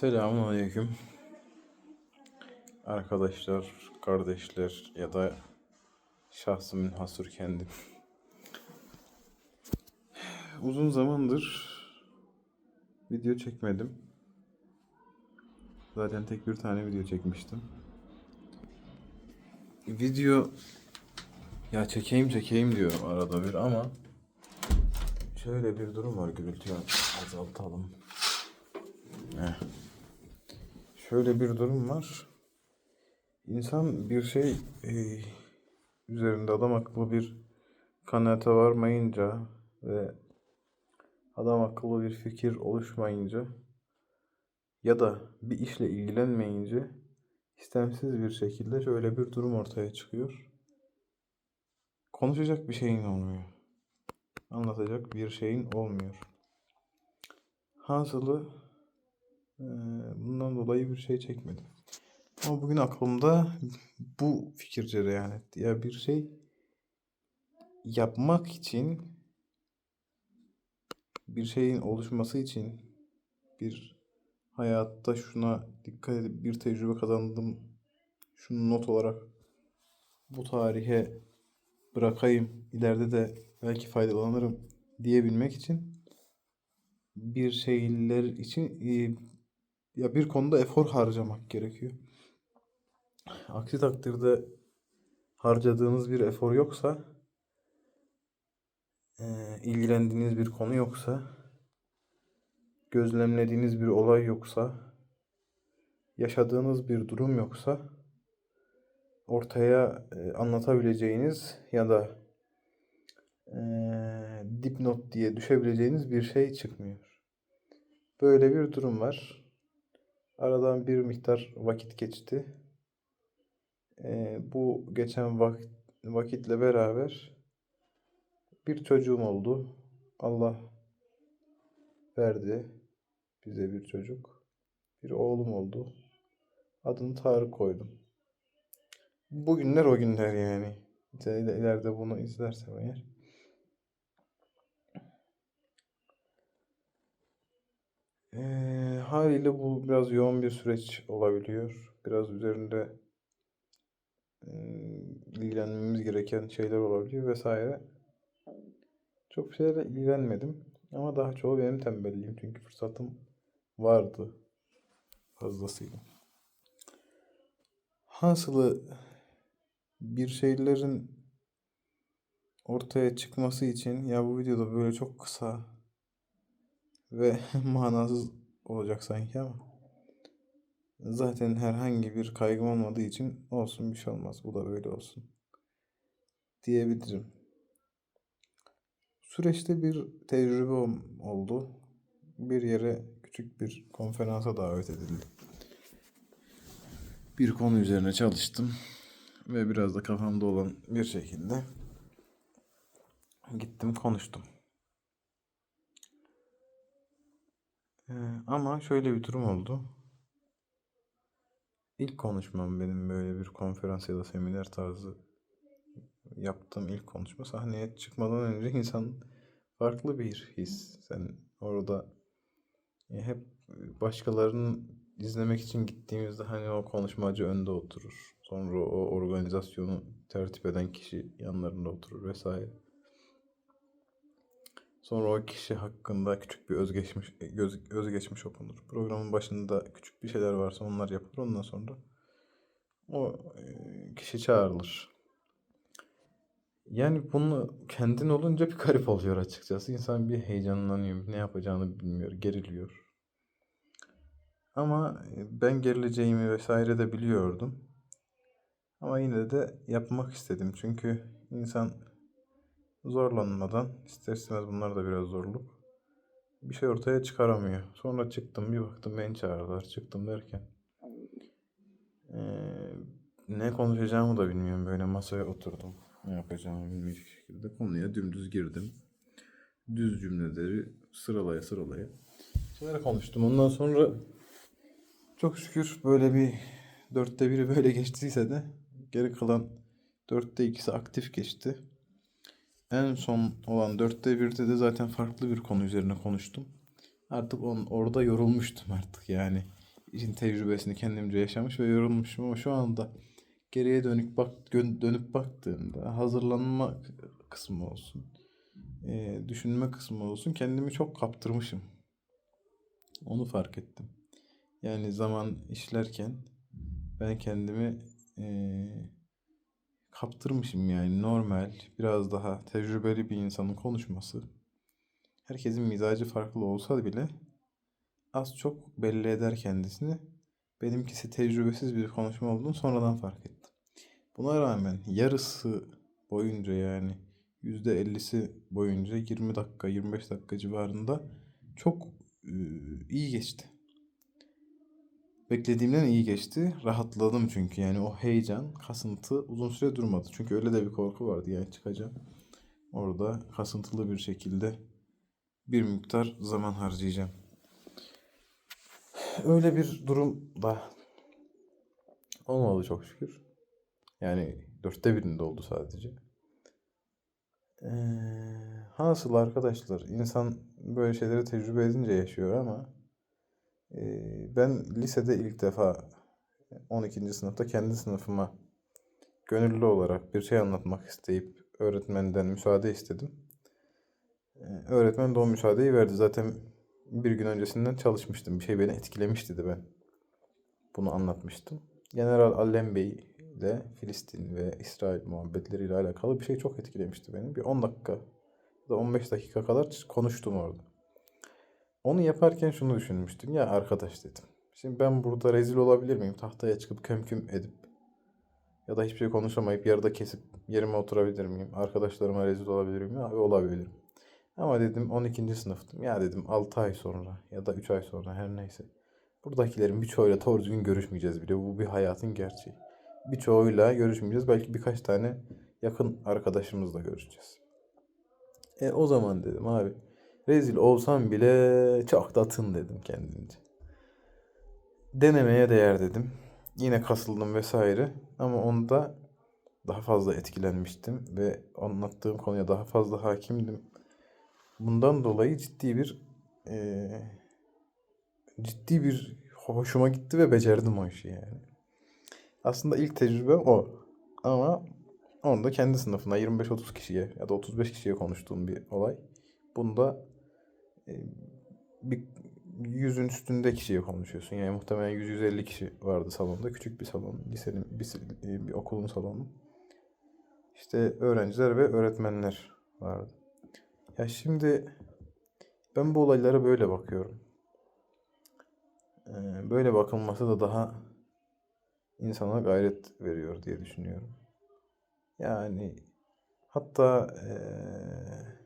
Selamun Aleyküm. Arkadaşlar, kardeşler ya da şahsı münhasır kendim. Uzun zamandır video çekmedim. Zaten tek bir tane video çekmiştim. Video ya çekeyim çekeyim diyorum arada bir ama şöyle bir durum var gürültüyü azaltalım. Heh. Şöyle bir durum var. İnsan bir şey e, üzerinde adam akıllı bir kanaate varmayınca ve adam akıllı bir fikir oluşmayınca ya da bir işle ilgilenmeyince istemsiz bir şekilde şöyle bir durum ortaya çıkıyor. Konuşacak bir şeyin olmuyor. Anlatacak bir şeyin olmuyor. Hasılı bundan dolayı bir şey çekmedim. Ama bugün aklımda bu fikir cereyan etti. Ya bir şey yapmak için bir şeyin oluşması için bir hayatta şuna dikkat edip bir tecrübe kazandım. Şunu not olarak bu tarihe bırakayım. ileride de belki faydalanırım diyebilmek için bir şeyler için e, ya bir konuda efor harcamak gerekiyor. Aksi takdirde harcadığınız bir efor yoksa, e, ilgilendiğiniz bir konu yoksa, gözlemlediğiniz bir olay yoksa, yaşadığınız bir durum yoksa, ortaya e, anlatabileceğiniz ya da e, dipnot diye düşebileceğiniz bir şey çıkmıyor. Böyle bir durum var. Aradan bir miktar vakit geçti. Ee, bu geçen vak vakitle beraber bir çocuğum oldu. Allah verdi bize bir çocuk. Bir oğlum oldu. Adını Tarık koydum. Bugünler o günler yani. İleride bunu izlersem eğer. Ee, haliyle bu biraz yoğun bir süreç olabiliyor. Biraz üzerinde ilgilenmemiz gereken şeyler olabiliyor vesaire. Çok şeylerle ilgilenmedim. Ama daha çoğu benim tembelliğim. Çünkü fırsatım vardı. Fazlasıyla. Hasılı bir şeylerin ortaya çıkması için ya bu videoda böyle çok kısa ve manasız olacak sanki ama zaten herhangi bir kaygım olmadığı için olsun bir şey olmaz. Bu da böyle olsun diyebilirim. Süreçte bir tecrübe oldu. Bir yere küçük bir konferansa davet edildi. Bir konu üzerine çalıştım ve biraz da kafamda olan bir şekilde gittim konuştum. Ee, ama şöyle bir durum oldu. İlk konuşmam benim böyle bir konferans ya da seminer tarzı yaptığım ilk konuşma sahneye çıkmadan önce insan farklı bir his. Sen orada e, hep başkalarının izlemek için gittiğimizde hani o konuşmacı önde oturur. Sonra o organizasyonu tertip eden kişi yanlarında oturur vesaire. Sonra o kişi hakkında küçük bir özgeçmiş, göz, özgeçmiş okunur. Programın başında küçük bir şeyler varsa onlar yapılır. Ondan sonra o e, kişi çağrılır. Yani bunu kendin olunca bir garip oluyor açıkçası. İnsan bir heyecanlanıyor. Ne yapacağını bilmiyor. Geriliyor. Ama e, ben gerileceğimi vesaire de biliyordum. Ama yine de yapmak istedim. Çünkü insan zorlanmadan ister istemez bunlar da biraz zorluk. Bir şey ortaya çıkaramıyor. Sonra çıktım bir baktım beni çağırdılar. Çıktım derken ee, ne konuşacağımı da bilmiyorum. Böyle masaya oturdum. Ne yapacağımı bilmeyecek şekilde konuya dümdüz girdim. Düz cümleleri sıralaya sıralaya şeyler konuştum. Ondan sonra çok şükür böyle bir dörtte biri böyle geçtiyse de geri kalan dörtte ikisi aktif geçti. En son olan dörtte birde de zaten farklı bir konu üzerine konuştum. Artık on, orada yorulmuştum artık yani. işin tecrübesini kendimce yaşamış ve yorulmuşum ama şu anda geriye dönük bak dönüp baktığımda hazırlanma kısmı olsun, e, düşünme kısmı olsun kendimi çok kaptırmışım. Onu fark ettim. Yani zaman işlerken ben kendimi e, kaptırmışım yani normal, biraz daha tecrübeli bir insanın konuşması. Herkesin mizacı farklı olsa bile az çok belli eder kendisini. Benimkisi tecrübesiz bir konuşma olduğunu sonradan fark ettim. Buna rağmen yarısı boyunca yani %50'si boyunca 20 dakika 25 dakika civarında çok e, iyi geçti. Beklediğimden iyi geçti. Rahatladım çünkü yani o heyecan, kasıntı uzun süre durmadı. Çünkü öyle de bir korku vardı yani çıkacağım. Orada kasıntılı bir şekilde bir miktar zaman harcayacağım. Öyle bir durum da olmadı çok şükür. Yani dörtte birinde oldu sadece. Ee, hasıl arkadaşlar insan böyle şeyleri tecrübe edince yaşıyor ama ben lisede ilk defa 12. sınıfta kendi sınıfıma gönüllü olarak bir şey anlatmak isteyip öğretmenden müsaade istedim. Öğretmen de o müsaadeyi verdi. Zaten bir gün öncesinden çalışmıştım. Bir şey beni etkilemişti de ben. Bunu anlatmıştım. General Allen Bey ile Filistin ve İsrail muhabbetleriyle alakalı bir şey çok etkilemişti beni. Bir 10 dakika ya da 15 dakika kadar konuştum orada. Onu yaparken şunu düşünmüştüm. Ya arkadaş dedim. Şimdi ben burada rezil olabilir miyim? Tahtaya çıkıp kömküm edip ya da hiçbir şey konuşamayıp yarıda kesip yerime oturabilir miyim? Arkadaşlarıma rezil olabilir miyim? Abi olabilirim. Ama dedim 12. sınıftım. Ya dedim 6 ay sonra ya da 3 ay sonra her neyse. Buradakilerin birçoğuyla doğru düzgün görüşmeyeceğiz bile. Bu bir hayatın gerçeği. Birçoğuyla görüşmeyeceğiz. Belki birkaç tane yakın arkadaşımızla görüşeceğiz. E o zaman dedim abi rezil olsam bile çok da tın dedim kendimce. Denemeye değer dedim. Yine kasıldım vesaire. Ama onda daha fazla etkilenmiştim ve anlattığım konuya daha fazla hakimdim. Bundan dolayı ciddi bir eee, ciddi bir hoşuma gitti ve becerdim o işi yani. Aslında ilk tecrübem o. Ama onu da kendi sınıfına 25-30 kişiye ya da 35 kişiye konuştuğum bir olay. Bunda e, bir yüzün üstünde kişiye konuşuyorsun. Yani muhtemelen 100-150 kişi vardı salonda. Küçük bir salon. Lisenin bir, bir okulun salonu. İşte öğrenciler ve öğretmenler vardı. Ya şimdi ben bu olaylara böyle bakıyorum. Ee, Böyle bakılması da daha insana gayret veriyor diye düşünüyorum. Yani hatta eee,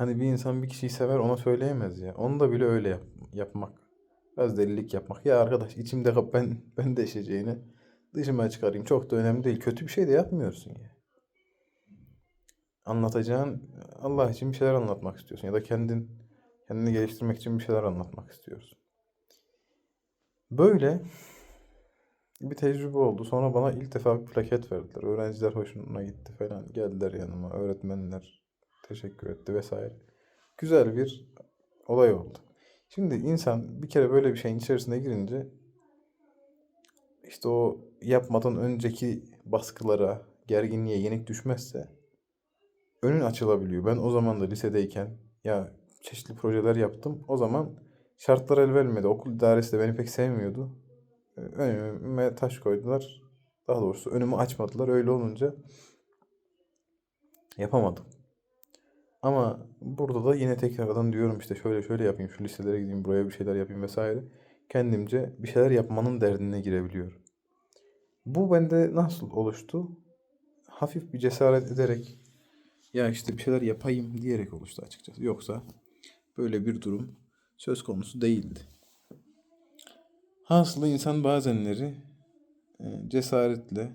hani bir insan bir kişiyi sever ona söyleyemez ya. Onu da bile öyle yap, yapmak. Biraz delilik yapmak. Ya arkadaş içimde ben ben de eşeceğini dışıma çıkarayım. Çok da önemli değil. Kötü bir şey de yapmıyorsun ya. Anlatacağın Allah için bir şeyler anlatmak istiyorsun ya da kendin kendini geliştirmek için bir şeyler anlatmak istiyorsun. Böyle bir tecrübe oldu. Sonra bana ilk defa plaket verdiler. Öğrenciler hoşuna gitti falan. Geldiler yanıma. Öğretmenler teşekkür etti vesaire. Güzel bir olay oldu. Şimdi insan bir kere böyle bir şeyin içerisine girince işte o yapmadan önceki baskılara, gerginliğe yenik düşmezse önün açılabiliyor. Ben o zaman da lisedeyken ya çeşitli projeler yaptım. O zaman şartlar el vermedi. Okul idaresi de beni pek sevmiyordu. Ee, Önüme taş koydular. Daha doğrusu önümü açmadılar. Öyle olunca yapamadım. Ama burada da yine tekrardan diyorum işte şöyle şöyle yapayım, şu liselere gideyim, buraya bir şeyler yapayım vesaire. Kendimce bir şeyler yapmanın derdine girebiliyorum. Bu bende nasıl oluştu? Hafif bir cesaret ederek ya işte bir şeyler yapayım diyerek oluştu açıkçası. Yoksa böyle bir durum söz konusu değildi. Hasılı insan bazenleri cesaretle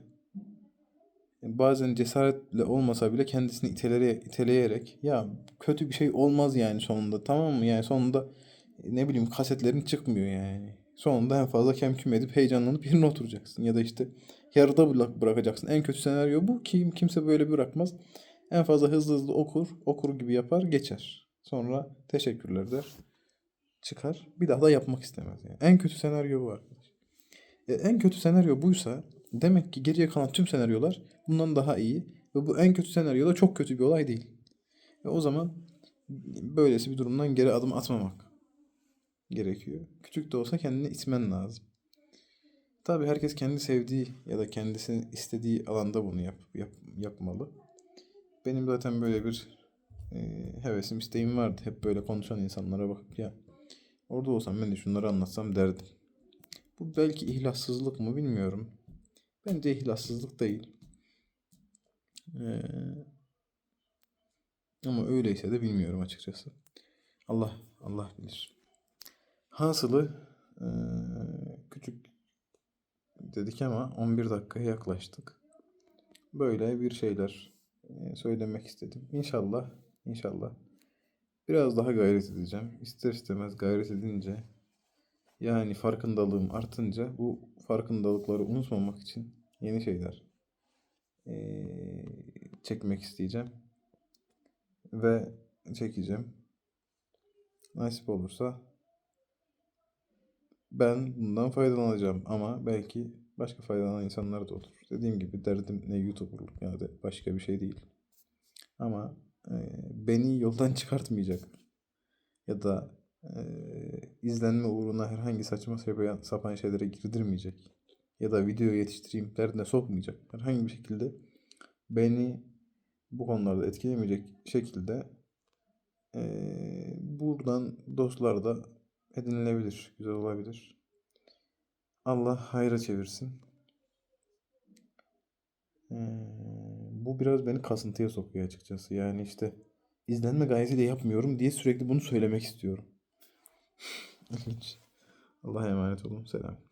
bazen cesaretle olmasa bile kendisini itelere, iteleyerek ya kötü bir şey olmaz yani sonunda tamam mı? Yani sonunda e, ne bileyim kasetlerin çıkmıyor yani. Sonunda en fazla kemküm edip heyecanlanıp yerine oturacaksın. Ya da işte yarıda bırak- bırakacaksın. En kötü senaryo bu. Kim, kimse böyle bırakmaz. En fazla hızlı hızlı okur. Okur gibi yapar geçer. Sonra teşekkürler der. çıkar. Bir daha da yapmak istemez yani. En kötü senaryo bu arkadaş. E, en kötü senaryo buysa demek ki geriye kalan tüm senaryolar bundan daha iyi ve bu en kötü senaryo da çok kötü bir olay değil. E, o zaman böylesi bir durumdan geri adım atmamak gerekiyor. Küçük de olsa kendini itmen lazım. Tabii herkes kendi sevdiği ya da kendisinin istediği alanda bunu yap, yap yapmalı. Benim zaten böyle bir e, hevesim, isteğim vardı. Hep böyle konuşan insanlara bakıp ya orada olsam ben de şunları anlatsam derdim. Bu belki ihlassızlık mı bilmiyorum. Bence ihlassızlık değil. Ee, ama öyleyse de bilmiyorum açıkçası. Allah Allah bilir. Hasılı eee, küçük dedik ama 11 dakikaya yaklaştık. Böyle bir şeyler eee, söylemek istedim. İnşallah, inşallah biraz daha gayret edeceğim. İster istemez gayret edince yani farkındalığım artınca bu farkındalıkları unutmamak için yeni şeyler eee, çekmek isteyeceğim ve çekeceğim. Nasip olursa ben bundan faydalanacağım ama belki başka faydalanan insanlar da olur. Dediğim gibi derdim ne YouTuber'lık ya da başka bir şey değil. Ama e, beni yoldan çıkartmayacak ya da e, izlenme uğruna herhangi saçma sapan, şeylere girdirmeyecek ya da video yetiştireyim derdine sokmayacak. Herhangi bir şekilde beni bu konularda etkilemeyecek şekilde eee, buradan dostlar da edinilebilir, güzel olabilir. Allah hayra çevirsin. Eee, bu biraz beni kasıntıya sokuyor açıkçası. Yani işte izlenme gayesiyle yapmıyorum diye sürekli bunu söylemek istiyorum. İlginç. Allah'a emanet olun. Selam.